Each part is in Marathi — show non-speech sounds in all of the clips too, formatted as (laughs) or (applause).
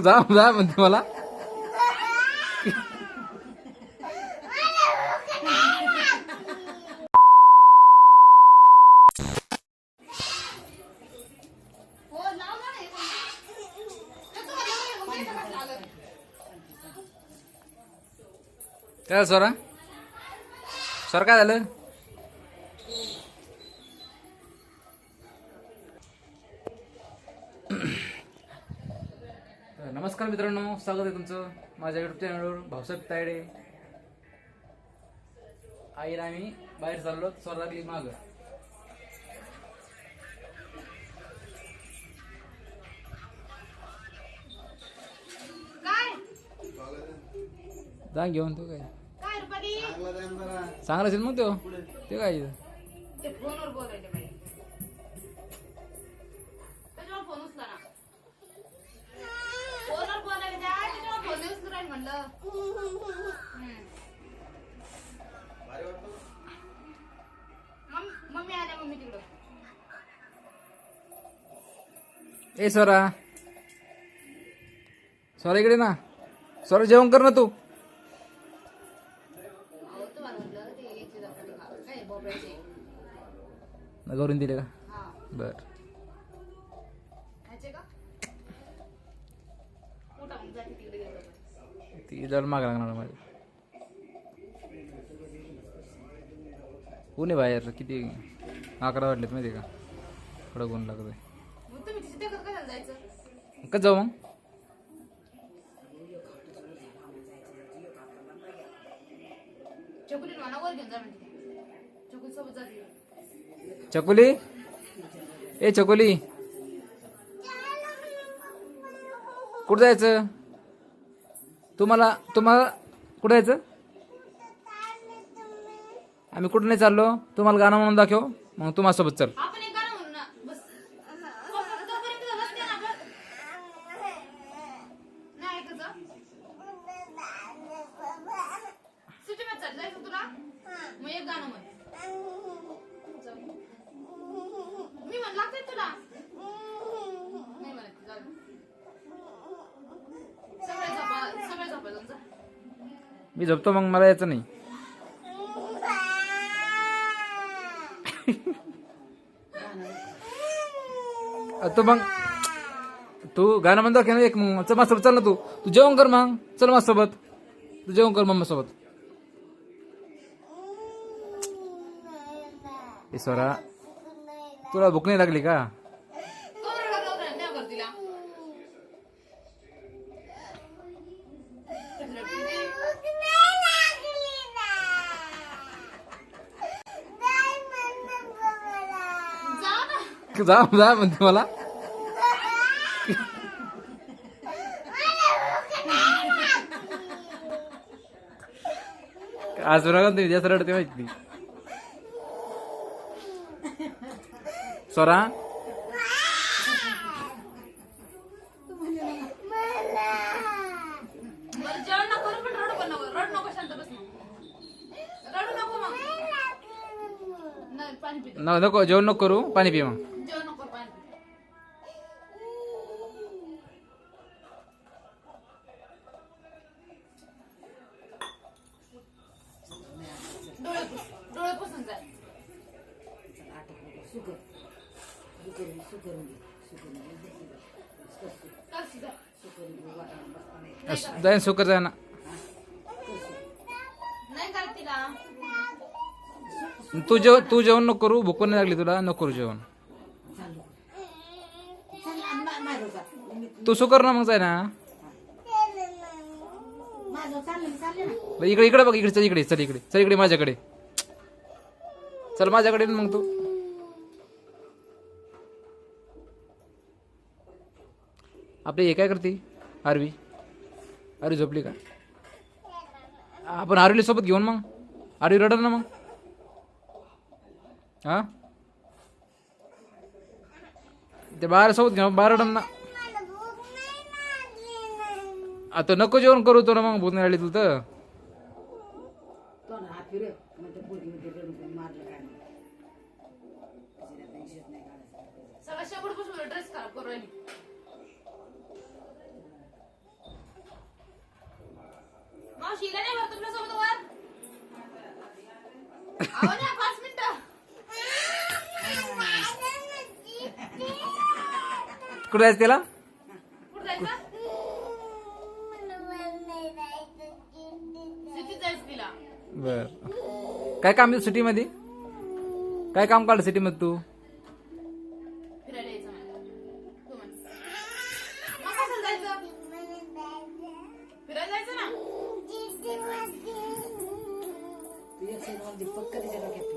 जा जा म्हणते मला. काय सर? सर काय झालं? नमस्कार मित्रांनो स्वागत आहे तुमचं माझ्या युट्यूब चॅनलवर भाऊसाहेब तायडे. आईला आम्ही बाहेर चाललो स्वर लागली माग. जा घेऊन तो काय? चांगला असेल मग तो. ते काय ए स्वरा. स्वरा इकडे ना. स्वरा जेवण कर ना तू. करून दिले का? बर. ती जड माग लागणार माझी. ऊन आहे बाहेर? किती अकरा वाटलेत माहिती का? थोडं कोण ऊन आहे मग तुम्ही तिथे कसं कशाला जायचं कसं जाऊ मग? चकुली ए चकोली. कुठं जायचं? तुम्हाला तुम्हाला कुठं जायचं? आम्ही कुठं नाही चाललो. तुम्हाला गाणं म्हणून दाखव. मग तुम्हाला सोबत चल मी झोपतो मग मला यायचं नाही. अ, तू मग तू गाणं म्हणतो की एक मग? चल माझ्यासोबत चल ना तू. तू जेवण कर मग. चल माझ्यासोबत. तू जेवण कर मम्मा सोबत ईश्वरा तुला भूक नाही लागली का तो रडा रडा नाही कर तिला जा ना जा जा म्हणते मला. आज बघा तुम्ही जास्त रडते माहिती स्वरा जेवण नको करू पण रडू पण नको रड नको शांत बस मग. रडू नको मग. नाही पाणी पितो. न- नको जेवण नको करू पाणी पी मग. जाईन सुकर जाय ना. तू जेव तू जेवण नको करू भूक नाही लागली तुला नको करू जेवण. तू सुकर ना मग जाय ना. इकडे इकडे बघ इकडे चल इकडे चल इकडे चल इकडे माझ्याकडे. चल माझ्याकडे मग तू. आपली हे काय करते? आरवी. आरवी झोपली का? आपण आरवीला सोबत घेऊन मग. आरवी रडल ना मग. हा? ते बाहेर सोबत घेऊन बाहेर रडल ना. आता नको जेवण करू तो ना मग भूत नाही आली तुला तर. ड्रेस खराब करू वर. अहो ना पाच मिनिटं. कुठे जायचं त्याला कुठं जायचं? सिटीत जायचं तिला. बर. काय काम आहे सिटीमध्ये? काय काम काढलं सिटीमध्ये तू? せんでばっかりじゃなきゃ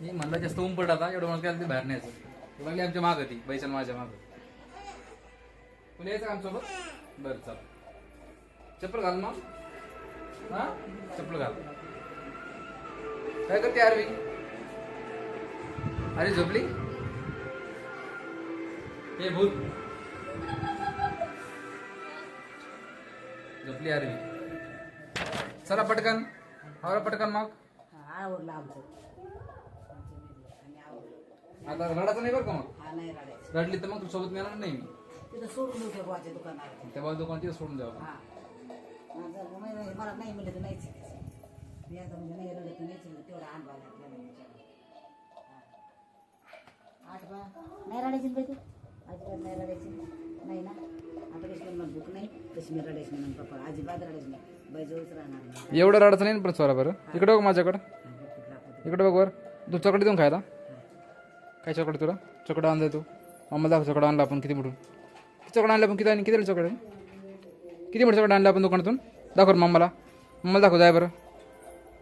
मी म्हणलं जास्त ऊन पडत आता एवढं म्हणत ते बाहेर न्यायचं. ती लागली आमच्या माग ती बैसन माझ्या माग. तुला यायचं का आमच्यासोबत? बरं चल. चप्पल घाल मग. हा? चप्पल घाल. काय करते आरवी? अरे झोपली? हे भूत. झोपली आरवी. चला पटकन. आवरा पटकन मग. आवडलं आमचं. आता रडायचं नाही बरं का मग? हा नाही रडायचं. रडली तर मग तू सोबत नेणार नाही मी. तिथं सोडून येऊ त्या बुवाच्या दुकानावर. तेव्हा दुकान तिथं सोडून जाऊ हा. जर मला मला नाही म्हणलं तर नाहीच आहे. मी आता म्हणजे नाही रडत तर नाहीच. तेवढा. हा. आठ बा नाही रडायची ना बाई तू? अजिबात नाही रडायची. नाही ना? आता कशी पण मला दुःख नाही. तशी मी रडायची म्हणून पप्पा. अजिबात रडायची नाही. बाई जवळच राहणार नाही. एवढं रडायचं नाही ना पण स्वरा बरं? इकडे बघ माझ्याकडं. हा. इकडे बघ. वर. तू चकडे देऊन खायला काय चकडे तुला? चकडं आणलंय तू. मम्मा दाखव चकडं आणलं आपण किती मोठून चकडं आणलं आपण किती आणि किती चकडे किती मोठं चकडं आणलं आपण दुकानातून? दाखव मम्माला मम्माला दाखव जाय बरं.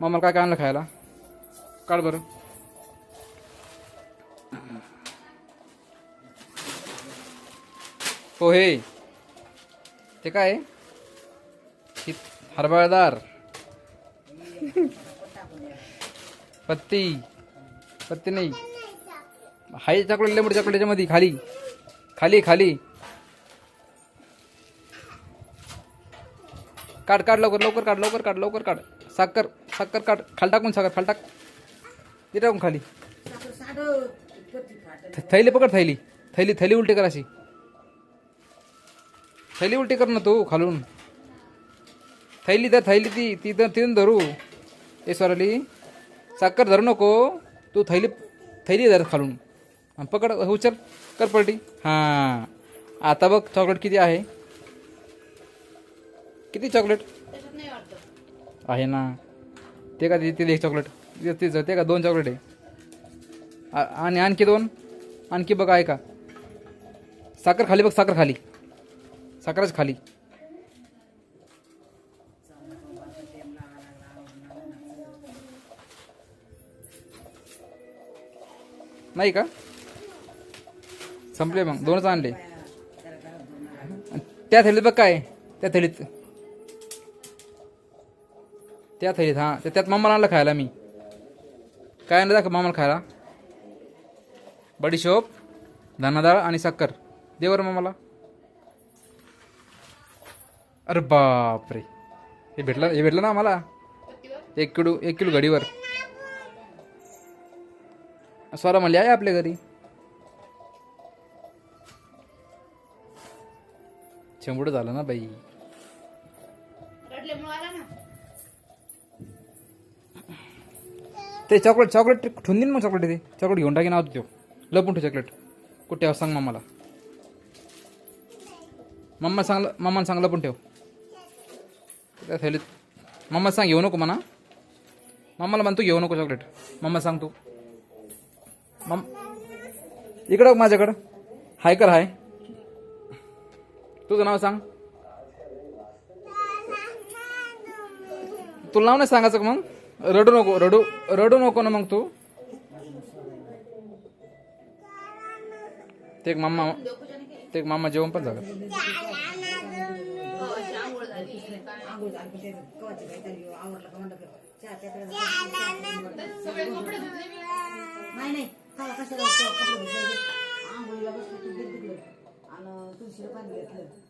मम्माला काय काय आणलं खायला? काढ बरं. हो हे. ते काय आहे? ही हरभरादार. (laughs) पत्ती. पत्ती नाही. हाय चॉकलेट लेंबूड चॉकलेटच्या मध्ये खाली. खाली खाली. काढ काढ लवकर लवकर काढ लवकर काढ लवकर काढ. साखर साखर काढ. खाल टाकून साखर खाल टाक. ते टाकून खाली. थैली पकड थैली. थैली थैली उलटी कर अशी. थैली उलटी कर ना तू खालून. थैली तर थैली ती ती तर तिथून धरू. ए स्वराली. साखर धरू नको. तू थैली थैली धर खालून. पकड उचल. कर पलटी. हां. आता बघ चॉकलेट किती आहे? किती चॉकलेट आहे ना. ते का ते एक चॉकलेट तेच ते का दोन चॉकलेट आहे? आणि आणखी दोन? आणखी बघा आहे का? साखर खाली बघ साखर खाली. साखरच खाली. नाही का? संपले मग. दोनच आणले. त्या थैलीत बघ काय त्या थैलीत. त्या थैलीत हां. त्या- त्यात मामाला आणलं खायला मी. काय आणलं दाखव मामाला खायला. बडीशोप धनाडाळ आणि साखर. दे बरं मामाला. अरे बापरे. हे भेटलं हे भेटलं ना आम्हाला? एक किलो एक किलो घडीवर. स्वरा म्हणले आहे आपल्या घरी. शेंबूड झालं ना बाई. ना. ते चॉकलेट चॉकलेट ठेवून देईन मग चॉकलेट ते. चॉकलेट घेऊन टाकीन आहोत तो लपून ठेव चॉकलेट कुठे ठेव सांग मम्माला मम्मा सांग मम्माला सांग लपून ठेव. त्या थैलीत. मम्मा सांग घेऊ नको म्हणा. मम्माला म्हणतो घेऊ नको चॉकलेट मम्मा सांग तू. मम इकडं माझ्याकडं. हाय कर हाय. तुझं नाव सांग. तुला नाव नाही सांगायचं का मग? रडू नको रडू रडू नको ना मग तू. ते एक केली ते मामा जेवण पण झालं. नाही 东西都把你给偷了。